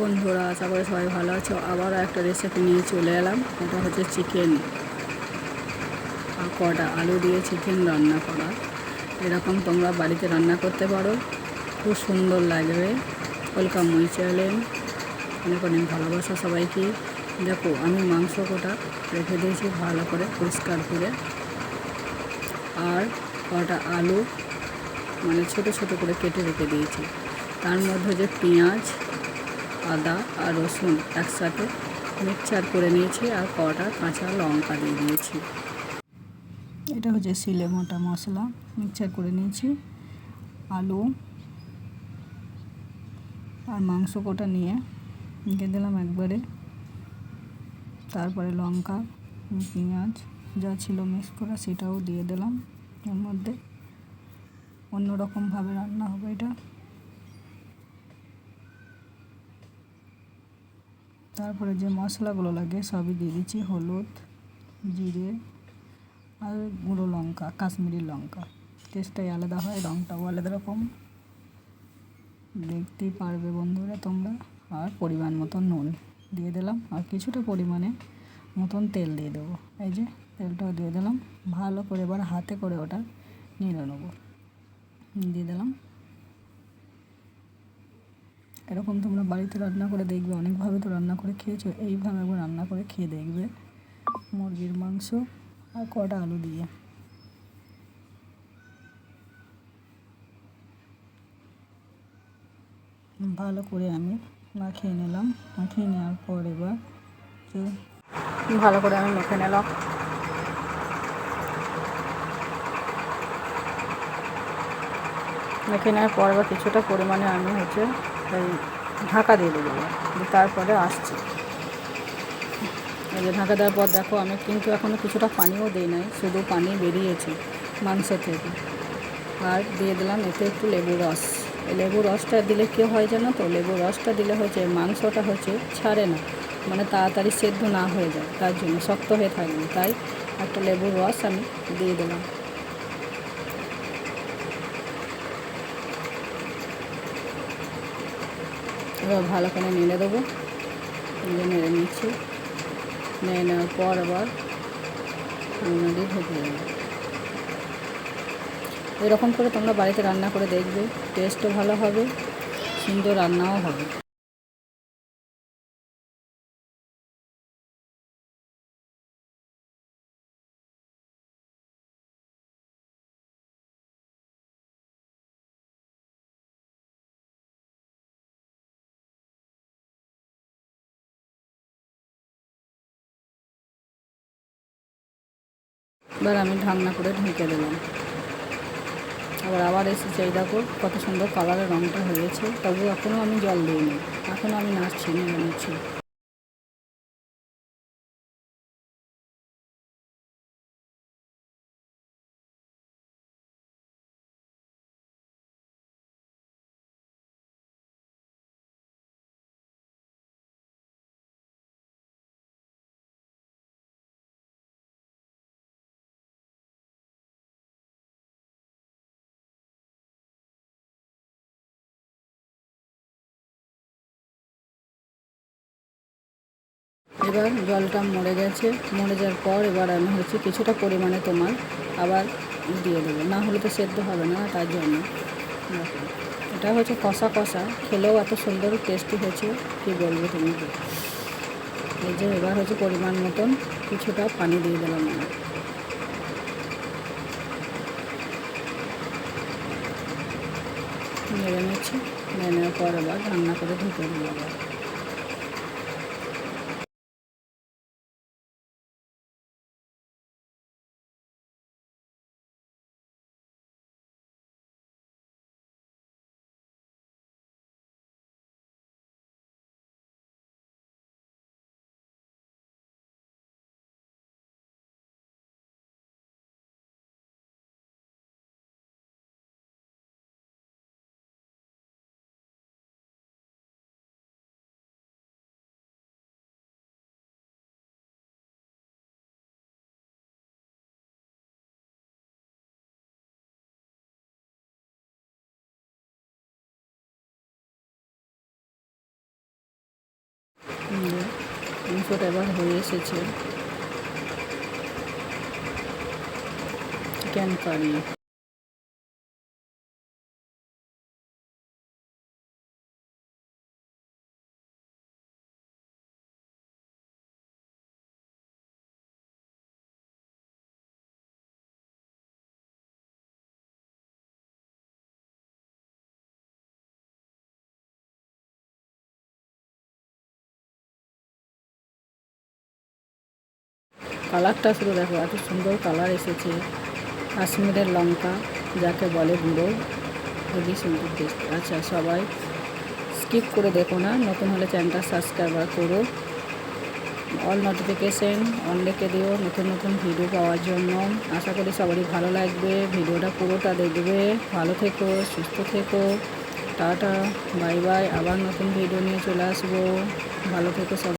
বন্ধুরা, আশা করি সবাই ভালো আছো। আবারও একটা রেসিপি নিয়ে চলে এলাম। এটা হচ্ছে চিকেন কটা আলু দিয়ে চিকেন রান্না করা। এরকম তোমরা বাড়িতে রান্না করতে পারো। খুব সুন্দর লাগবে। ওয়েলকাম মুই চ্যানেল অনেক অনেক ভালোবাসা সবাইকে। দেখো, আমি মাংস কটা রেখে দিয়েছি ভালো করে পরিষ্কার করে। আর কটা আলু মানে ছোট ছোট করে কেটে রেখে দিয়েছি। তার মধ্যে যে পেঁয়াজ আদা আর রসুন একসাথে মিক্সচার করে নিয়েছি আর কটা কাঁচা লঙ্কা দিয়ে দিয়েছি। এটা হচ্ছে সিলে মোটা মশলা, মিক্সচার করে নিয়েছি, আলু আর মাংস কটা নিয়ে দিয়ে দিলাম একবারে। তারপরে লঙ্কা, পেঁয়াজ, যা ছিল মিক্স করা সেটাও দিয়ে দিলাম এর মধ্যে। অন্যরকমভাবে রান্না হবে এটা। তারপরে যে মশলাগুলো লাগে সবই দিয়ে দিচ্ছি, হলুদ, জিরে আর গুঁড়ো লঙ্কা, কাশ্মীরি লঙ্কা। টেস্টটাই আলাদা হয় রঙটাও আলাদা রকম। দেখতেই পারবে বন্ধুরা তোমরা। আর পরিমাণ মতো নুন দিয়ে দিলাম। আর কিছুটা পরিমাণে মতন তেল দিয়ে দেবো। এই যে তেলটাও দিয়ে দিলাম। ভালো করে এবার হাতে করে ওটা নিয়ে নেব। দিয়ে দিলাম। এরকম তোমরা বাড়িতে রান্না করে দেখবে, অনেকভাবে তো রান্না করে খেয়েছো, এইভাবে একবার রান্না করে খেয়ে দেখবে। মুরগির মাংস আর কটা আলু দিয়ে। ভালো করে আমি মাখিয়ে নিলাম। মাখিয়ে নেওয়ার পর এবার ভালো করে আমি মেখে নিলাম। মেখে নেওয়ার পর কিছুটা পরিমাণে আমি হচ্ছে ঢাকা দিয়ে দেবো। তারপরে আসছি। এই যে ঢাকা দেওয়ার পর দেখো আমি কিন্তু এখনও কিছুটা পানিও দিই নাই, শুধু পানি বেরিয়েছে মাংস থেকে। আর দিয়ে দিলাম এতে একটু লেবু রস। এই লেবু রসটা দিলে কী হয় জানো তো? লেবু রসটা দিলে হচ্ছে মাংসটা হচ্ছে ছাড়ে না মানে তাড়াতাড়ি সেদ্ধ না হয়ে যায়, তার জন্য শক্ত হয়ে থাকবে তাই একটা লেবুর রস আমি দিয়ে দিলাম। এবার ভালো করে নেড়ে দেবো। নেড়ে নিচ্ছি। নেড়ে নেওয়ার পর আবার দিয়ে ঢেকে দেবো। এরকম করে তোমরা বাড়িতে রান্না করে দেখবে। টেস্টও ভালো হবে, সুন্দর রান্নাও হবে। এবার আমি ঢাকনা করে ঢেকে দিলাম। আবার আবার এসে এই দেখো কত সুন্দর কালারের রঙটা হয়েছে তবু এখনও আমি জল দিইনি এখনও আমি নাড়ছি নিয়ে নিচ্ছি এবার জলটা মরে গেছে। মরে যাওয়ার পর এবার আমি হচ্ছে কিছুটা পরিমাণে তোমার আবার দিয়ে দেবো। না হলে তো সেদ্ধ হবে না তার জন্য। এটা হচ্ছে কষা কষা। খেলেও এত সুন্দর টেস্টি হয়েছে। কী বলব তুমি এই যে এবার হচ্ছে পরিমাণ মতন কিছুটা পানি দিয়ে দিলাম আমি। নেড়ে নিচ্ছি। নেড়ে নেওয়ার পর আবার রান্না করে ঢুকে দিল আবার মাংসটা এবার হয়ে এসেছে। চিকেন কারি কালারটা শুধু দেখো, এত সুন্দর কালার এসেছে। কাশ্মীরের লঙ্কা, যাকে বলে গুঁড়ো হেভি সুন্দর টেস্ট আচ্ছা সবাই স্কিপ করে দেখো না, নতুন হলে চ্যানেলটা সাবস্ক্রাইব করো। অল নোটিফিকেশন অন রেখে দিও নতুন নতুন ভিডিও পাওয়ার জন্য। আশা করি সবারই ভালো লাগবে। ভিডিওটা পুরোটা দেখবে। ভালো থেকো, সুস্থ থেকো। Tata, bye bye. আবার নতুন ভিডিও নিয়ে চলে আসব। ভালো থেকো সব